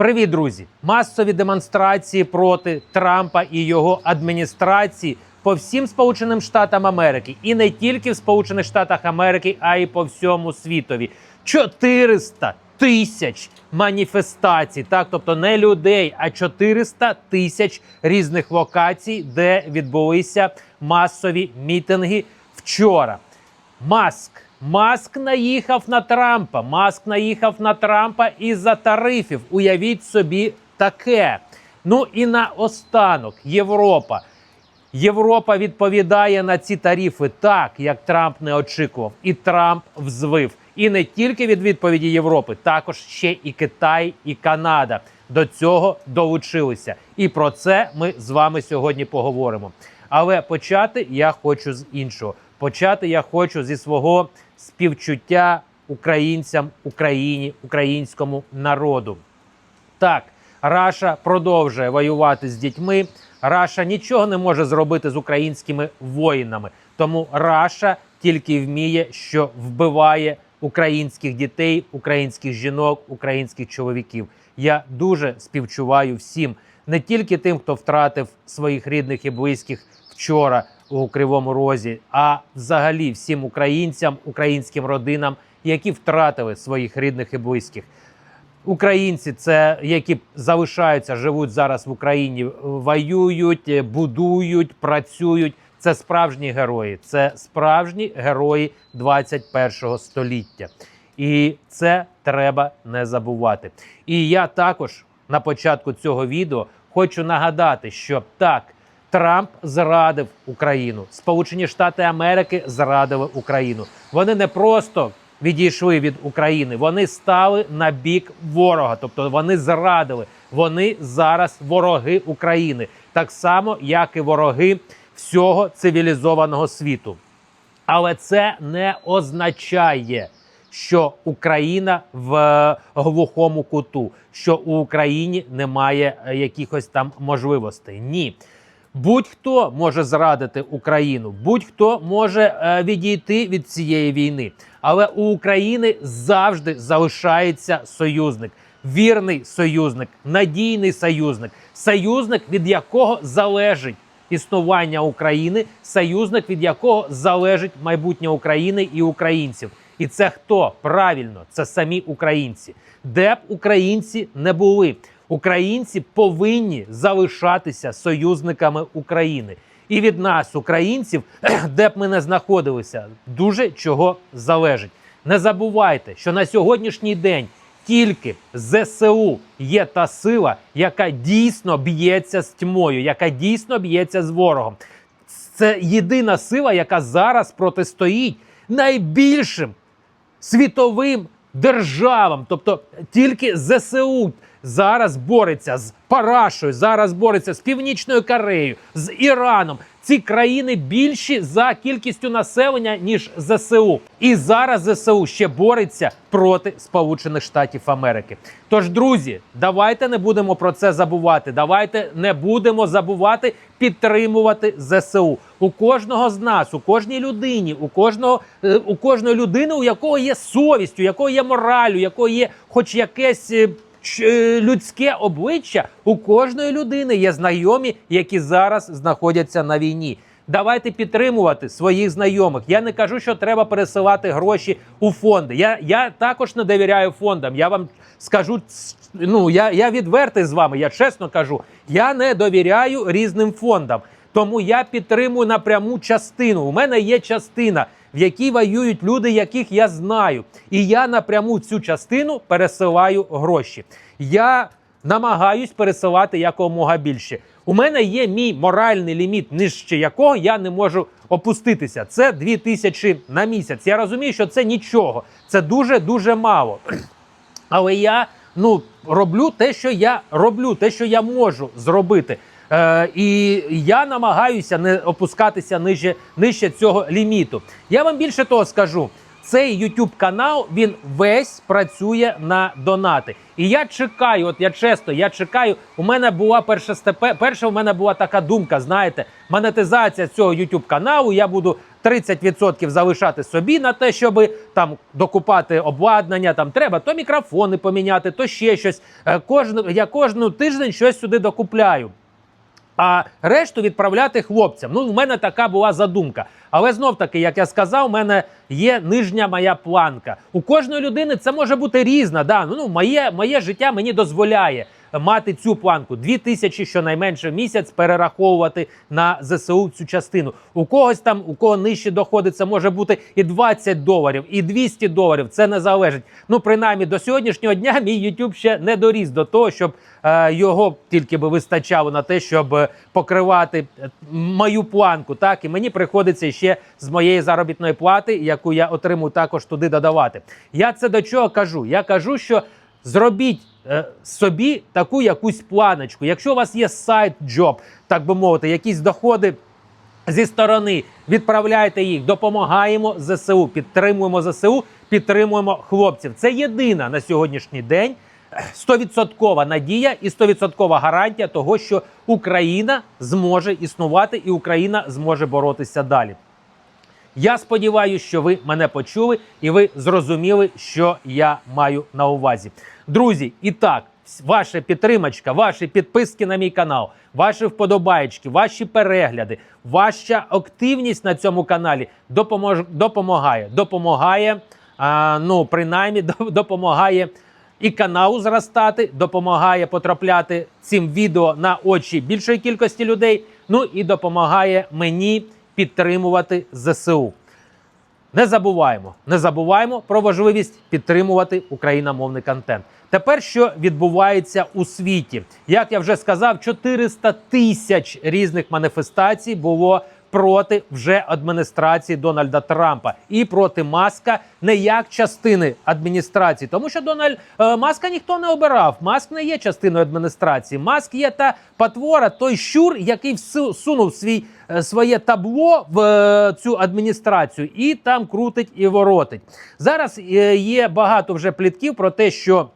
Привіт, друзі! Масові демонстрації проти Трампа і його адміністрації по всім Сполученим Штатам Америки, і не тільки в Сполучених Штатах Америки, а й по всьому світові. 400 тисяч маніфестацій, так тобто не людей, а 400 тисяч різних локацій, де відбулися масові мітинги вчора. Маск. Маск наїхав на Трампа. Маск наїхав на Трампа із-за тарифів. Уявіть собі таке. Ну і наостанок Європа. Європа відповідає на ці тарифи так, як Трамп не очікував, і Трамп взвив. І не тільки від відповіді Європи, також ще і Китай, і Канада до цього долучилися. І про це ми з вами сьогодні поговоримо. Але почати я хочу з іншого. Почати я хочу зі свого співчуття українцям, Україні, українському народу. Так, Раша продовжує воювати з дітьми. Раша нічого не може зробити з українськими воїнами. Тому Раша тільки вміє, що вбиває українських дітей, українських жінок, українських чоловіків. Я дуже співчуваю всім, не тільки тим, хто втратив своїх рідних і близьких вчора у Кривому Розі, а взагалі всім українцям, українським родинам, які втратили своїх рідних і близьких. Українці, це які залишаються, живуть зараз в Україні, воюють, будують, працюють. Це справжні герої, це справжні герої 21-го століття. І це треба не забувати. І я також на початку цього відео хочу нагадати, що так, Трамп зрадив Україну, Сполучені Штати Америки зрадили Україну. Вони не просто відійшли від України, вони стали на бік ворога, тобто вони зрадили. Вони зараз вороги України, так само як і вороги всього цивілізованого світу. Але це не означає, що Україна в глухому куту, що у Україні немає е, якихось там можливостей. Ні. Будь-хто може зрадити Україну, будь-хто може е, відійти від цієї війни. Але у України завжди залишається союзник, вірний союзник, надійний союзник, союзник, від якого залежить існування України, союзник, від якого залежить майбутнє України і українців. І це хто правильно? Це самі українці, де б українці не були. Українці повинні залишатися союзниками України. І від нас, українців, де б ми не знаходилися, дуже чого залежить. Не забувайте, що на сьогоднішній день тільки ЗСУ є та сила, яка дійсно б'ється з тьмою, яка дійсно б'ється з ворогом. Це єдина сила, яка зараз протистоїть найбільшим світовим державам, тобто тільки ЗСУ зараз бореться з Парашою, зараз бореться з Північною Кореєю, з Іраном. Ці країни більші за кількістю населення ніж ЗСУ, і зараз ЗСУ ще бореться проти Сполучених Штатів Америки. Тож, друзі, давайте не будемо про це забувати. Давайте не будемо забувати підтримувати ЗСУ. У кожного з нас, у кожній людині, у кожного е, у кожної людини, у якого є совість, у якого є мораль, у якого є хоч якесь. Людське обличчя у кожної людини є знайомі, які зараз знаходяться на війні. Давайте підтримувати своїх знайомих. Я не кажу, що треба пересилати гроші у фонди. Я, я також не довіряю фондам. Я вам скажу, ну я, я відвертий з вами. Я чесно кажу, я не довіряю різним фондам. Тому я підтримую напряму частину. У мене є частина, в якій воюють люди, яких я знаю. І я напряму цю частину пересилаю гроші. Я намагаюсь пересилати якомога більше. У мене є мій моральний ліміт, нижче якого я не можу опуститися. Це 2 тисячі на місяць. Я розумію, що це нічого. Це дуже дуже мало. Але я ну роблю те, що я роблю, те, що я можу зробити. Е, і я намагаюся не опускатися нижче, нижче цього ліміту. Я вам більше того скажу. Цей YouTube канал він весь працює на донати. І я чекаю, от я чесно, я чекаю. У мене була перша степе, перша у мене була така думка. Знаєте, монетизація цього YouTube каналу. Я буду 30% залишати собі на те, щоб там докупати обладнання. Там треба то мікрофони поміняти, то ще щось. Е, Кожну я кожну тиждень щось сюди докупляю. А решту відправляти хлопцям. Ну, в мене така була задумка. Але знов таки, як я сказав, у мене є нижня моя планка. У кожної людини це може бути різна. Да? Ну, моє, моє життя мені дозволяє мати цю планку. Дві тисячі щонайменше в місяць перераховувати на ЗСУ цю частину. У когось там, у кого нижче доходи, це може бути і 20 доларів, і 200 доларів. Це не залежить. Ну, принаймні, до сьогоднішнього дня мій YouTube ще не доріс до того, щоб е, його тільки би вистачало на те, щоб е, покривати е, мою планку. Так, і мені приходиться ще з моєї заробітної плати, яку я отримую, також туди додавати. Я це до чого кажу? Я кажу, що зробіть е, собі таку якусь планочку. Якщо у вас є сайт джоб, так би мовити, якісь доходи. Зі сторони відправляйте їх, допомагаємо ЗСУ, підтримуємо ЗСУ, підтримуємо хлопців. Це єдина на сьогоднішній день стовідсоткова надія і стовідсоткова гарантія того, що Україна зможе існувати і Україна зможе боротися далі. Я сподіваюся, що ви мене почули і ви зрозуміли, що я маю на увазі. Друзі, і так, ваша підтримочка, ваші підписки на мій канал, ваші вподобаєчки, ваші перегляди, ваша активність на цьому каналі допомож, допомагає. Допомагає, а, ну, принаймні, допомагає і каналу зростати, допомагає потрапляти цим відео на очі більшої кількості людей. Ну і допомагає мені підтримувати ЗСУ. Не забуваємо, не забуваємо про важливість підтримувати україномовний контент. Тепер що відбувається у світі? Як я вже сказав, 400 тисяч різних маніфестацій було проти вже адміністрації Дональда Трампа і проти Маска не як частини адміністрації, тому що Дональд е, Маска ніхто не обирав. Маск не є частиною адміністрації. Маск є та потвора, той щур, який всу- сунув свій е, своє табло в е, цю адміністрацію і там крутить і воротить. Зараз е, є багато вже плітків про те, що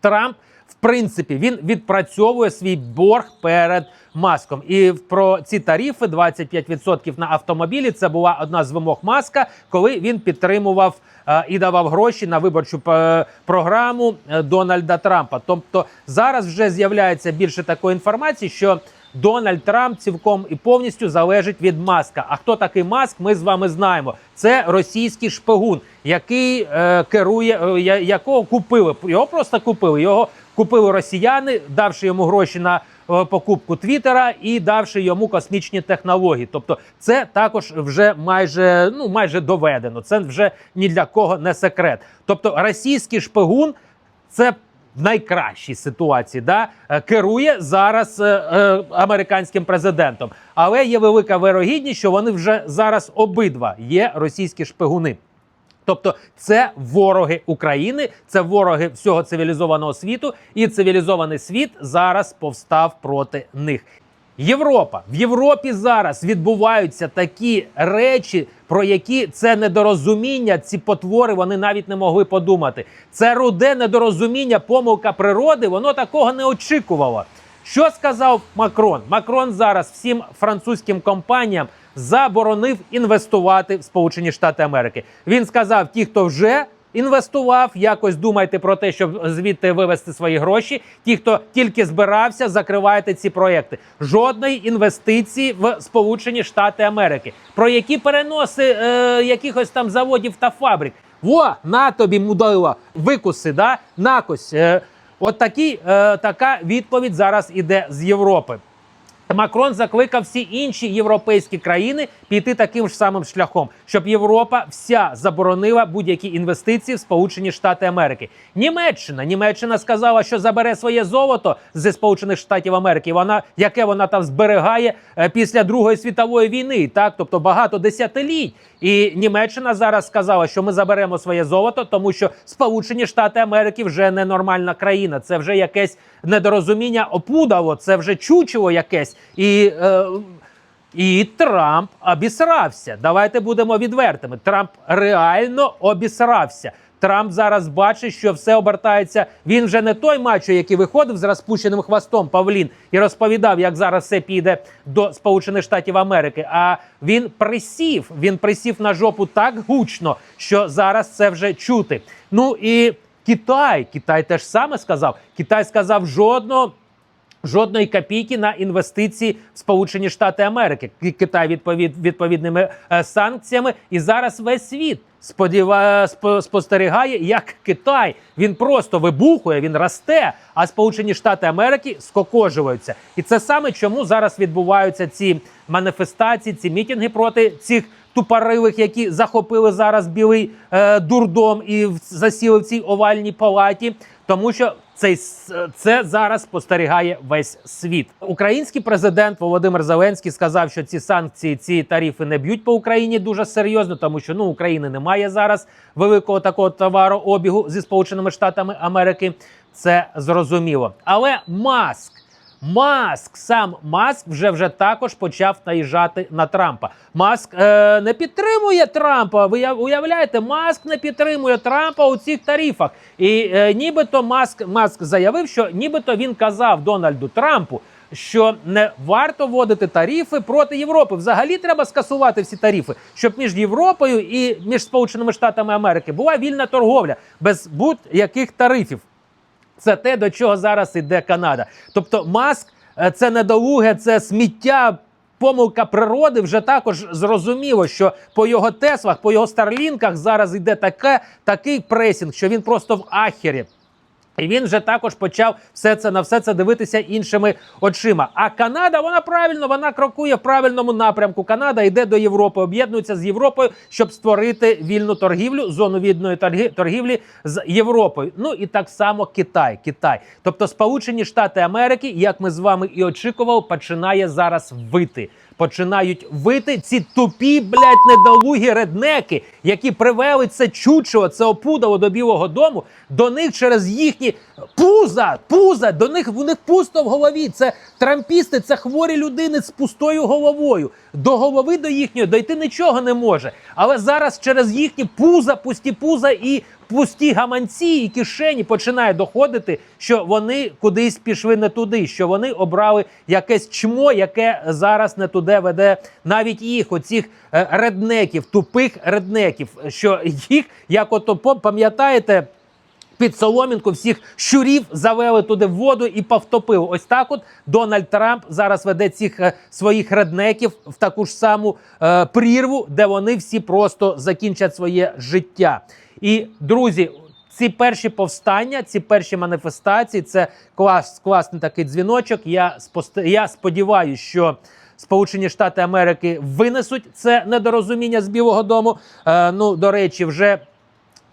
Трамп, принципі, він відпрацьовує свій борг перед маском. І про ці тарифи 25% на автомобілі. Це була одна з вимог маска, коли він підтримував е, і давав гроші на виборчу е, програму е, Дональда Трампа. Тобто зараз вже з'являється більше такої інформації, що Дональд Трамп цілком і повністю залежить від маска. А хто такий маск? Ми з вами знаємо. Це російський шпигун, який е, керує, е, якого купили. Його просто купили. Його купили росіяни, давши йому гроші на е, покупку Твіттера і давши йому космічні технології. Тобто, це також вже майже ну майже доведено. Це вже ні для кого не секрет. Тобто, російський шпигун це в найкращій ситуації, да, е, керує зараз е, е, американським президентом. Але є велика вирогідність, що вони вже зараз обидва є російські шпигуни. Тобто це вороги України, це вороги всього цивілізованого світу, і цивілізований світ зараз повстав проти них. Європа в Європі зараз відбуваються такі речі, про які це недорозуміння, ці потвори вони навіть не могли подумати. Це руде недорозуміння, помилка природи. Воно такого не очікувало. Що сказав Макрон? Макрон зараз всім французьким компаніям заборонив інвестувати в Сполучені Штати Америки. Він сказав: ті, хто вже інвестував, якось думайте про те, щоб звідти вивести свої гроші. Ті, хто тільки збирався, закривайте ці проекти. Жодної інвестиції в Сполучені Штати Америки. Про які переноси е, якихось там заводів та фабрик. Во, на тобі мудила, викуси, да? накось. Е, От такі, е, така відповідь зараз іде з Європи. Макрон закликав всі інші європейські країни піти таким ж самим шляхом, щоб Європа вся заборонила будь-які інвестиції в Сполучені Штати Америки. Німеччина Німеччина сказала, що забере своє золото зі Сполучених Штатів Америки. Вона яке вона там зберігає е, після Другої світової війни, так тобто багато десятиліть. І Німеччина зараз сказала, що ми заберемо своє золото, тому що Сполучені Штати Америки вже не нормальна країна. Це вже якесь недорозуміння опудало, це вже чучело якесь. І, е, і Трамп обісрався. Давайте будемо відвертими. Трамп реально обісрався. Трамп зараз бачить, що все обертається. Він вже не той мачо, який виходив з розпущеним хвостом Павлін і розповідав, як зараз все піде до Сполучених Штатів Америки. А він присів. Він присів на жопу так гучно, що зараз це вже чути. Ну і Китай, Китай теж саме сказав. Китай сказав жодного. Жодної копійки на інвестиції в Сполучені Штати Америки. Ки- Китай відповід відповідними е, санкціями, і зараз весь світ сподіва спо- спостерігає, як Китай він просто вибухує, він росте. А Сполучені Штати Америки скокожуються. І це саме чому зараз відбуваються ці маніфестації, ці мітинги проти цих тупоривих, які захопили зараз білий е, дурдом і засіли в цій овальній палаті, тому що цей це зараз спостерігає весь світ. Український президент Володимир Зеленський сказав, що ці санкції, ці тарифи не б'ють по Україні дуже серйозно, тому що ну України немає зараз великого такого товарообігу зі Сполученими Штатами Америки. Це зрозуміло. Але маск. Маск, сам Маск вже вже також почав наїжджати на Трампа. Маск е, не підтримує Трампа. Ви уявляєте, Маск не підтримує Трампа у цих тарифах. І е, нібито Маск, Маск заявив, що нібито він казав Дональду Трампу. Що не варто вводити тарифи проти Європи. Взагалі треба скасувати всі тарифи, щоб між Європою і між Сполученими Штатами Америки була вільна торговля без будь-яких тарифів. Це те, до чого зараз іде Канада. Тобто, маск е, це недолуге, це сміття. Помилка природи вже також зрозуміло, що по його теслах, по його старлінках зараз йде таке, такий пресінг, що він просто в ахері. І він вже також почав все це на все це дивитися іншими очима. А Канада, вона правильно, вона крокує в правильному напрямку. Канада йде до Європи, об'єднується з Європою, щоб створити вільну торгівлю, зону вільної торгі- торгівлі з Європою. Ну і так само Китай. Китай, тобто Сполучені Штати Америки, як ми з вами і очікували, починає зараз вити. Починають вити ці тупі, блядь, недолугі реднеки, які привели це чучело, це опудало до Білого Дому. До них через їхні пуза, пуза, до них в них пусто в голові. Це трампісти, це хворі людини з пустою головою. До голови до їхньої дойти нічого не може. Але зараз через їхні пуза, пусті пуза і пусті гаманці і кишені починає доходити, що вони кудись пішли не туди, що вони обрали якесь чмо, яке зараз не туди веде навіть їх, оцих е, реднеків, тупих реднеків, що їх, як ото пам'ятаєте. Під соломінку всіх щурів завели туди воду і повтопили. Ось так от Дональд Трамп зараз веде цих е, своїх реднеків в таку ж саму е, прірву, де вони всі просто закінчать своє життя. І друзі, ці перші повстання, ці перші маніфестації, це клас, класний такий дзвіночок. Я я сподіваюся, що. Сполучені Штати Америки винесуть це недорозуміння з Білого Дому. Е, ну, до речі, вже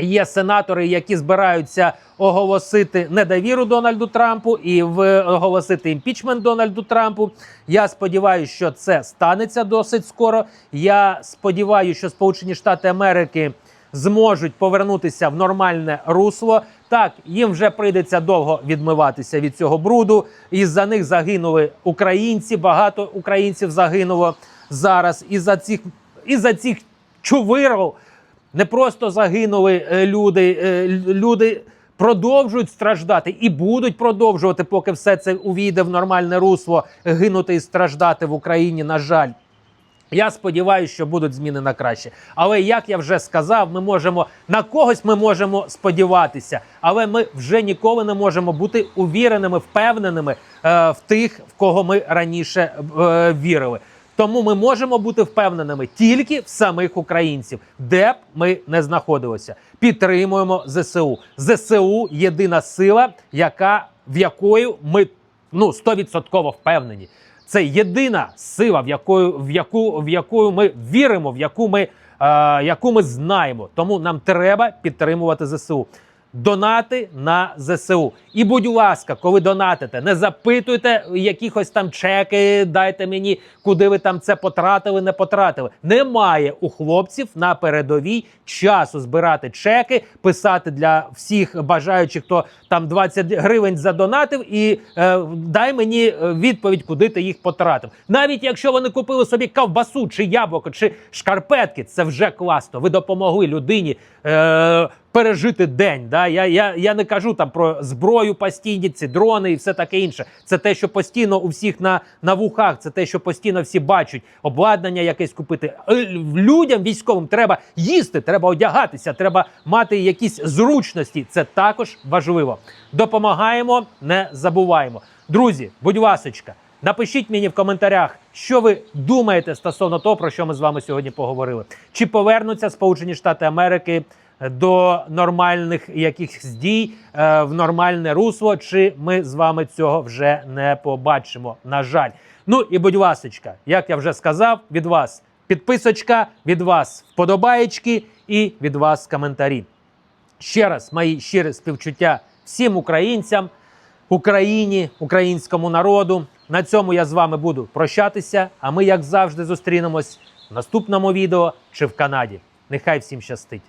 Є сенатори, які збираються оголосити недовіру Дональду Трампу і оголосити імпічмент Дональду Трампу. Я сподіваюся, що це станеться досить скоро. Я сподіваюся, що Сполучені Штати Америки зможуть повернутися в нормальне русло. Так, їм вже прийдеться довго відмиватися від цього бруду. Із-за них загинули українці. Багато українців загинуло зараз. Із-за цих із-за цих чувиров не просто загинули е, люди, е, люди продовжують страждати і будуть продовжувати, поки все це увійде в нормальне русло, гинути і страждати в Україні. На жаль. Я сподіваюся, що будуть зміни на краще. Але як я вже сказав, ми можемо на когось ми можемо сподіватися, але ми вже ніколи не можемо бути увіреними, впевненими е, в тих, в кого ми раніше е, вірили. Тому ми можемо бути впевненими тільки в самих українців, де б ми не знаходилися. Підтримуємо ЗСУ. ЗСУ єдина сила, яка в якою ми ну 100% впевнені. Це єдина сила, в якою в яку в яку ми віримо, в яку ми, е, яку ми знаємо. Тому нам треба підтримувати ЗСУ. Донати на ЗСУ. І будь ласка, коли донатите, не запитуйте якихось там чеки, дайте мені, куди ви там це потратили, не потратили. Немає у хлопців на передовій часу збирати чеки, писати для всіх бажаючих, хто там 20 гривень задонатив, і е, дай мені е, відповідь, куди ти їх потратив. Навіть якщо вони купили собі ковбасу, чи яблуко, чи шкарпетки, це вже класно. Ви допомогли людині. Е, пережити день. Да? Я, я, я не кажу там про зброю постійні, ці дрони і все таке інше. Це те, що постійно у всіх на, на вухах, це те, що постійно всі бачать, обладнання якесь купити. Е, Людям військовим треба їсти, треба одягатися, треба мати якісь зручності. Це також важливо. Допомагаємо, не забуваємо. Друзі, будь ласочка, напишіть мені в коментарях, що ви думаєте стосовно того, про що ми з вами сьогодні поговорили. Чи повернуться Сполучені Штати Америки до нормальних якихось дій е, в нормальне русло, чи ми з вами цього вже не побачимо? На жаль. Ну і будь ласочка, як я вже сказав, від вас підписочка, від вас вподобаєчки і від вас коментарі. Ще раз мої щирі співчуття всім українцям, Україні, українському народу. На цьому я з вами буду прощатися. А ми, як завжди, зустрінемось в наступному відео чи в Канаді. Нехай всім щастить!